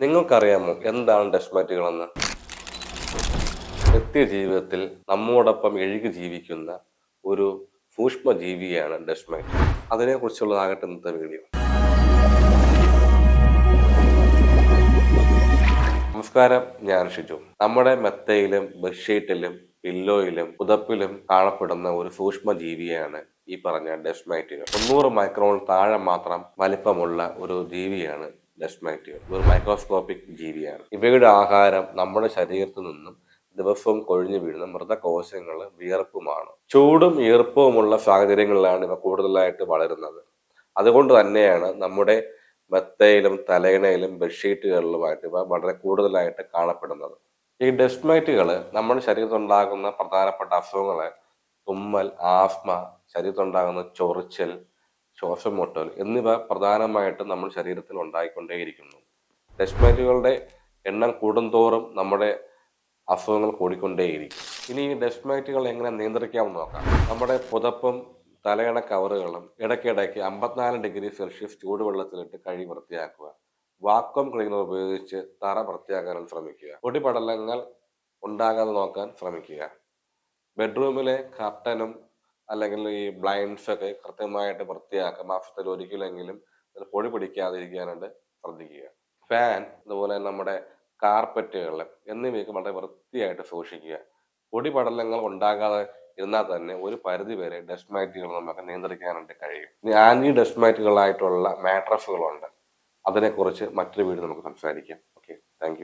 നിങ്ങൾക്കറിയാമോ എന്താണ് ഡെസ്മാറ്റുകളെന്ന്? നിത്യ ജീവിതത്തിൽ നമ്മോടൊപ്പം എഴുകി ജീവിക്കുന്ന ഒരു സൂക്ഷ്മ ജീവിയാണ് ഡെസ്മാറ്റ്. അതിനെക്കുറിച്ചുള്ളതാകട്ടെ ഇന്നത്തെ വീഡിയോ. നമസ്കാരം ഞാൻ ഷിജു. നമ്മുടെ മെത്തയിലും ബെഡ്ഷീറ്റിലും പില്ലോയിലും പുതപ്പിലും കാണപ്പെടുന്ന ഒരു സൂക്ഷ്മ ജീവിയാണ് ഈ പറഞ്ഞ ഡെസ്മൈറ്റുകൾ. മുന്നൂറ് മൈക്രോൺ താഴെ മാത്രം വലിപ്പമുള്ള ഒരു ജീവിയാണ് ഡെസ്മൈറ്റുകൾ ഒരു മൈക്രോസ്കോപ്പിക് ജീവിയാണ്. ഇവയുടെ ആഹാരം നമ്മുടെ ശരീരത്തിൽ നിന്നും ദിവസവും കൊഴിഞ്ഞു വീഴുന്ന മൃതകോശങ്ങൾ വിയർപ്പുമാണ്. ചൂടും ഈർപ്പവുമുള്ള സാഹചര്യങ്ങളിലാണ് ഇവ കൂടുതലായിട്ട് വളരുന്നത്. അതുകൊണ്ട് തന്നെയാണ് നമ്മുടെ മെത്തയിലും തലയിണയിലും ബെഡ്ഷീറ്റുകളിലുമായിട്ട് ഇവ വളരെ കൂടുതലായിട്ട് കാണപ്പെടുന്നത്. ഈ ഡെസ്മൈറ്റുകൾ നമ്മുടെ ശരീരത്തുണ്ടാകുന്ന പ്രധാനപ്പെട്ട അസുഖങ്ങളെ തുമ്മൽ ആസ്മ ശരീരത്തുണ്ടാകുന്ന ചൊറിച്ചൽ ശ്വാസം മുട്ടൽ എന്നിവ പ്രധാനമായിട്ട് നമ്മുടെ ശരീരത്തിൽ ഉണ്ടായിക്കൊണ്ടേയിരിക്കുന്നു. ഡെസ്മൈറ്റുകളുടെ എണ്ണം കൂടുന്തോറും നമ്മുടെ അസുഖങ്ങൾ കൂടിക്കൊണ്ടേയിരിക്കും. ഇനി ഈ ഡെസ്മൈറ്റുകൾ എങ്ങനെ നിയന്ത്രിക്കാമെന്ന് നോക്കാം. നമ്മുടെ പുതപ്പും തലയണ കവറുകളും ഇടയ്ക്കിടയ്ക്ക് അമ്പത്തിനാല് ഡിഗ്രി സെൽഷ്യസ് ചൂടുവെള്ളത്തിലിട്ട് കഴി വൃത്തിയാക്കുക. വാക്വം ക്ലീനർ ഉപയോഗിച്ച് തറ വൃത്തിയാക്കാനും ശ്രമിക്കുക. പൊടിപടലങ്ങൾ ഉണ്ടാകാതെ നോക്കാൻ ശ്രമിക്കുക. ബെഡ്റൂമിലെ കർട്ടനും അല്ലെങ്കിൽ ഈ ബ്ലൈൻഡ്സ് ഒക്കെ കൃത്യമായിട്ട് വൃത്തിയാക്കുക മാസത്തിൽ ഒരിക്കലെങ്കിലും അത് പൊടി പിടിക്കാതിരിക്കാനായിട്ട് ശ്രദ്ധിക്കുക. ഫാൻ അതുപോലെ നമ്മുടെ കാർപ്പറ്റുകൾ എന്നിവയൊക്കെ വളരെ വൃത്തിയായിട്ട് സൂക്ഷിക്കുക. പൊടി പടലങ്ങൾ ഉണ്ടാകാതെ ഇരുന്നാൽ തന്നെ ഒരു പരിധി വരെ ഡസ്റ്റ് മാറ്റുകൾ നമുക്ക് നിയന്ത്രിക്കാനായിട്ട് കഴിയും. ഇനി ആന്റി ഡസ്റ്റ് മാറ്റുകളായിട്ടുള്ള മാട്രസുകളുണ്ട് അതിനെക്കുറിച്ച് മറ്റൊരു വീട് നമുക്ക് സംസാരിക്കാം. Okay thank